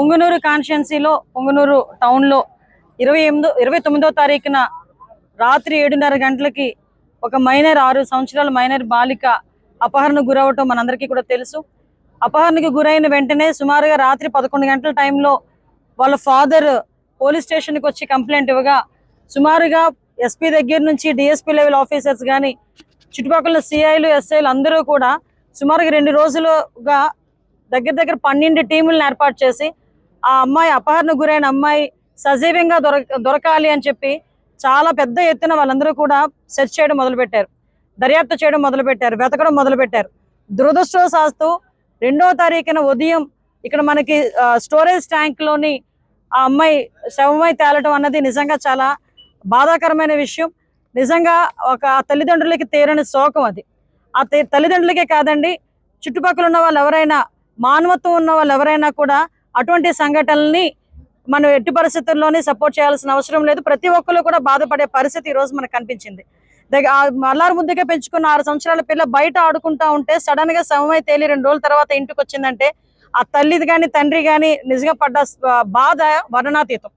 పొంగనూరు కాన్స్టిట్యున్సీలో పొంగనూరు టౌన్లో ఇరవై ఎనిమిదో ఇరవై తొమ్మిదో తారీఖున రాత్రి ఏడున్నర గంటలకి ఒక మైనర్ ఆరు సంవత్సరాల మైనర్ బాలిక అపహరణకు గురవటం మనందరికీ కూడా తెలుసు. అపహరణకు గురైన వెంటనే సుమారుగా రాత్రి పదకొండు గంటల టైంలో వాళ్ళ ఫాదర్ పోలీస్ స్టేషన్కి వచ్చి కంప్లైంట్ ఇవ్వగా సుమారుగా ఎస్పీ దగ్గర నుంచి డిఎస్పీ లెవెల్ ఆఫీసర్స్ కానీ చుట్టుపక్కల సిఐలు ఎస్ఐలు అందరూ కూడా సుమారుగా రెండు రోజులుగా దగ్గర దగ్గర పన్నెండు టీములను ఏర్పాటు చేసి ఆ అమ్మాయి అపహరణ గురైన అమ్మాయి సజీవంగా దొరక దొరకాలి అని చెప్పి చాలా పెద్ద ఎత్తున వాళ్ళందరూ కూడా సెర్చ్ చేయడం మొదలుపెట్టారు. దర్యాప్తు చేయడం మొదలుపెట్టారు. వెతకడం మొదలుపెట్టారు. దురదృష్టవశాస్తు రెండో తారీఖున ఉదయం ఇక్కడ మనకి స్టోరేజ్ ట్యాంక్లోని ఆ అమ్మాయి శవమై తేలటం అన్నది నిజంగా చాలా బాధాకరమైన విషయం. నిజంగా ఒక తల్లిదండ్రులకి తీరని శోకం అది. ఆ తల్లిదండ్రులకే కాదండి చుట్టుపక్కల ఉన్న వాళ్ళు ఎవరైనా మానవత్వం ఉన్న వాళ్ళు ఎవరైనా కూడా అటువంటి సంఘటనల్ని మనం ఎట్టి పరిస్థితుల్లోనే సపోర్ట్ చేయాల్సిన అవసరం లేదు. ప్రతి ఒక్కరు కూడా బాధపడే పరిస్థితి ఈరోజు రోజు మనకు కనిపించింది. దగ్గ- మల్లారు ముద్దుగా పెంచుకున్న ఆరు సంవత్సరాల పిల్ల బయట ఆడుకుంటా ఉంటే సడన్గా సమయం తేలి రెండు రోజుల తర్వాత ఇంటికి వచ్చిందంటే ఆ తల్లిది కానీ తండ్రి కానీ నిజంగా పడ్డ బాధ వర్ణనాతీతం.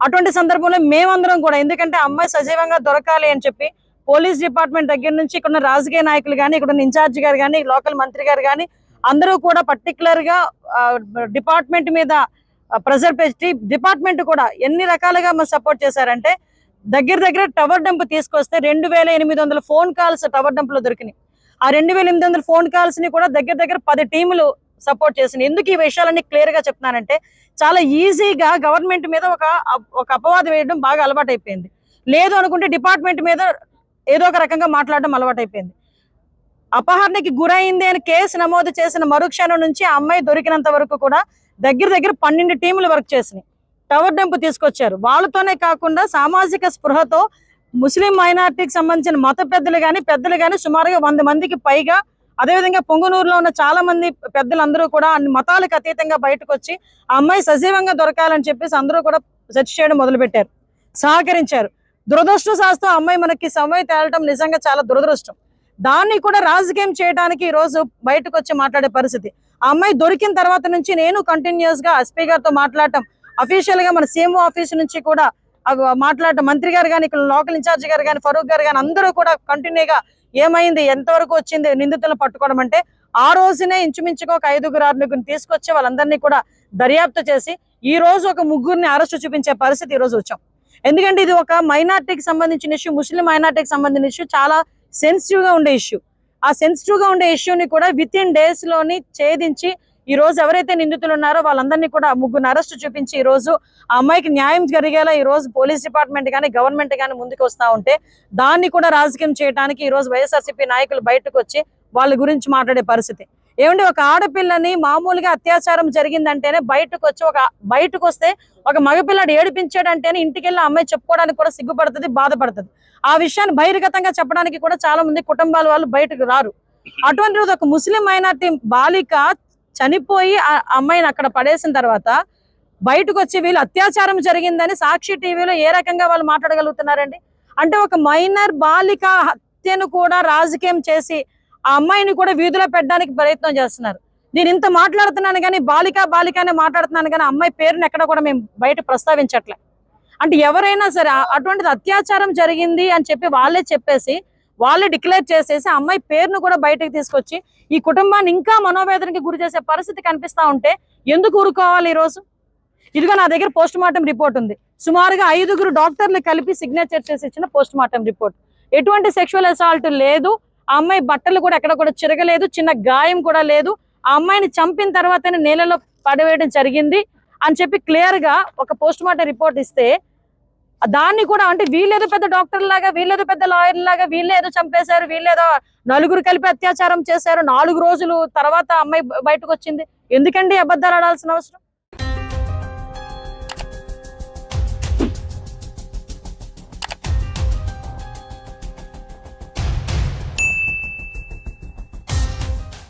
అటువంటి సందర్భంలో మేమందరం కూడా ఎందుకంటే అమ్మాయి సజీవంగా దొరకాలి అని చెప్పి పోలీస్ డిపార్ట్మెంట్ దగ్గర నుంచి ఇక్కడ రాజకీయ నాయకులు కానీ ఇక్కడ ఇన్ఛార్జ్ గారు కానీ లోకల్ మంత్రి గారు కానీ అందరూ కూడా పర్టికులర్గా డిపార్ట్మెంట్ మీద ప్రెజర్ పెట్టి డిపార్ట్మెంట్ కూడా ఎన్ని రకాలుగా మనం సపోర్ట్ చేశారంటే దగ్గర దగ్గర టవర్ డంప్ తీసుకొస్తే రెండు వేల ఎనిమిది వందల ఫోన్ కాల్స్ టవర్ డంప్లో దొరికినాయి. ఆ రెండు వేల ఎనిమిది వందల ఫోన్ కాల్స్ని కూడా దగ్గర దగ్గర పది టీములు సపోర్ట్ చేసినాయి. ఎందుకు ఈ విషయాలన్నీ క్లియర్గా చెప్తున్నానంటే చాలా ఈజీగా గవర్నమెంట్ మీద ఒక ఒక అపవాదం వేయడం బాగా అలవాటు అయిపోయింది లేదు అనుకుంటే డిపార్ట్మెంట్ మీద ఏదో ఒక రకంగా మాట్లాడడం అలవాటు అయిపోయింది అపహరణకి గురైంది అని కేసు నమోదు చేసిన మరుక్షణం నుంచి ఆ అమ్మాయి దొరికినంత వరకు కూడా దగ్గర దగ్గర పన్నెండు టీములు వర్క్ చేసినాయి. టవర్ డెంప్ తీసుకొచ్చారు. వాళ్ళతోనే కాకుండా సామాజిక స్పృహతో ముస్లిం మైనార్టీకి సంబంధించిన మత పెద్దలు కానీ పెద్దలు కానీ సుమారుగా వంద మందికి పైగా అదేవిధంగా పొంగునూరులో ఉన్న చాలా మంది పెద్దలందరూ కూడా అన్ని మతాలకు అతీతంగా బయటకు వచ్చి ఆ అమ్మాయి సజీవంగా దొరకాలని చెప్పేసి అందరూ కూడా సెర్చ్ చేయడం మొదలుపెట్టారు. సహకరించారు. దురదృష్టం శాస్త్రం ఆ అమ్మాయి మనకి సమయం తేలటం నిజంగా చాలా దురదృష్టం. దాన్ని కూడా రాజకీయం చేయడానికి ఈ రోజు బయటకు వచ్చి మాట్లాడే పరిస్థితి. ఆ అమ్మాయి దొరికిన తర్వాత నుంచి నేను కంటిన్యూస్గా ఎస్పీ గారితో మాట్లాడటం అఫీషియల్గా మన సీఎంఓ ఆఫీస్ నుంచి కూడా మాట్లాడటం మంత్రి గారు కానీ ఇక్కడ లోకల్ ఇన్ఛార్జ్ గారు కానీ ఫరూక్ గారు కానీ అందరూ కూడా కంటిన్యూగా ఏమైంది ఎంతవరకు వచ్చింది నిందితులను పట్టుకోవడం అంటే ఆ రోజునే ఇంచుమించుగా ఒక ఐదుగురు ఆరుగురిని తీసుకొచ్చి వాళ్ళందరినీ కూడా దర్యాప్తు చేసి ఈ రోజు ఒక ముగ్గురిని అరెస్ట్ చూపించే పరిస్థితి ఈ రోజు వచ్చాం. ఎందుకంటే ఇది ఒక మైనార్టీకి సంబంధించిన ఇష్యూ ముస్లిం మైనార్టీకి సంబంధించిన ఇష్యూ చాలా సెన్సిటివ్గా ఉండే ఇష్యూ ఆ సెన్సిటివ్గా ఉండే ఇష్యూని కూడా విత్ ఇన్ డేస్లోని ఛేదించి ఈ రోజు ఎవరైతే నిందితులు ఉన్నారో వాళ్ళందరినీ కూడా ముగ్గురు అరెస్ట్ చూపించి ఈ రోజు ఆ అమ్మాయికి న్యాయం జరిగేలా ఈ రోజు పోలీస్ డిపార్ట్మెంట్ కానీ గవర్నమెంట్ కానీ ముందుకు వస్తా ఉంటే దాన్ని కూడా రాజకీయం చేయడానికి ఈ రోజు వైఎస్ఆర్సీపీ నాయకులు బయటకు వచ్చి వాళ్ళ గురించి మాట్లాడే పరిస్థితి. ఏమంటే ఒక ఆడపిల్లని మామూలుగా అత్యాచారం జరిగిందంటేనే బయటకు వచ్చి ఒక బయటకు వస్తే ఒక మగపిల్లాడు ఏడిపించాడంటేనే ఇంటికి వెళ్ళి ఆ అమ్మాయి చెప్పుకోవడానికి కూడా సిగ్గుపడుతుంది బాధపడుతుంది. ఆ విషయాన్ని బహిర్గతంగా చెప్పడానికి కూడా చాలా మంది కుటుంబాల వాళ్ళు బయటకు రారు. అటువంటి రోజు ఒక ముస్లిం మైనార్టీ బాలిక చనిపోయి ఆ అమ్మాయిని అక్కడ పడేసిన తర్వాత బయటకు వచ్చి వీళ్ళు అత్యాచారం జరిగిందని సాక్షి టీవీలో ఏ రకంగా వాళ్ళు మాట్లాడగలుగుతున్నారండి? అంటే ఒక మైనర్ బాలిక హత్యను కూడా రాజకీయం చేసి ఆ అమ్మాయిని కూడా వీధిలో పెట్టడానికి ప్రయత్నం చేస్తున్నారు. నేను ఇంత మాట్లాడుతున్నాను కానీ బాలిక బాలిక అనే మాట్లాడుతున్నాను కానీ అమ్మాయి పేరుని ఎక్కడ కూడా మేము బయట ప్రస్తావించట్లే. అంటే ఎవరైనా సరే అటువంటిది అత్యాచారం జరిగింది అని చెప్పి వాళ్ళే చెప్పేసి వాళ్ళే డిక్లేర్ చేసేసి అమ్మాయి పేరును కూడా బయటకు తీసుకొచ్చి ఈ కుటుంబాన్ని ఇంకా మనోవేదనకి గురి చేసే పరిస్థితి కనిపిస్తా ఉంటే ఎందుకు ఊరుకోవాలి ఈ రోజు? ఇదిగో నా దగ్గర పోస్ట్ మార్టం రిపోర్ట్ ఉంది. సుమారుగా ఐదుగురు డాక్టర్లు కలిపి సిగ్నేచర్ చేసి ఇచ్చిన పోస్ట్ మార్టం రిపోర్ట్. ఎటువంటి సెక్షువల్ అసాల్ట్ లేదు. ఆ అమ్మాయి బట్టలు కూడా ఎక్కడ కూడా చిరగలేదు చిన్న గాయం కూడా లేదు. ఆ అమ్మాయిని చంపిన తర్వాతనే నేలలో పడవేయడం జరిగింది అని చెప్పి క్లియర్గా ఒక పోస్ట్ మార్టం రిపోర్ట్ ఇస్తే దాన్ని కూడా అంటే వీళ్ళేదో పెద్ద డాక్టర్ లాగా వీళ్ళేదో పెద్ద లాయర్ లాగా వీళ్ళేదో చంపేశారు వీళ్ళేదో నలుగురు కలిపి అత్యాచారం చేశారు. నాలుగు రోజులు తర్వాత అమ్మాయి బయటకు వచ్చింది. ఎందుకండి అబద్ధాలు ఆడాల్సిన అవసరం?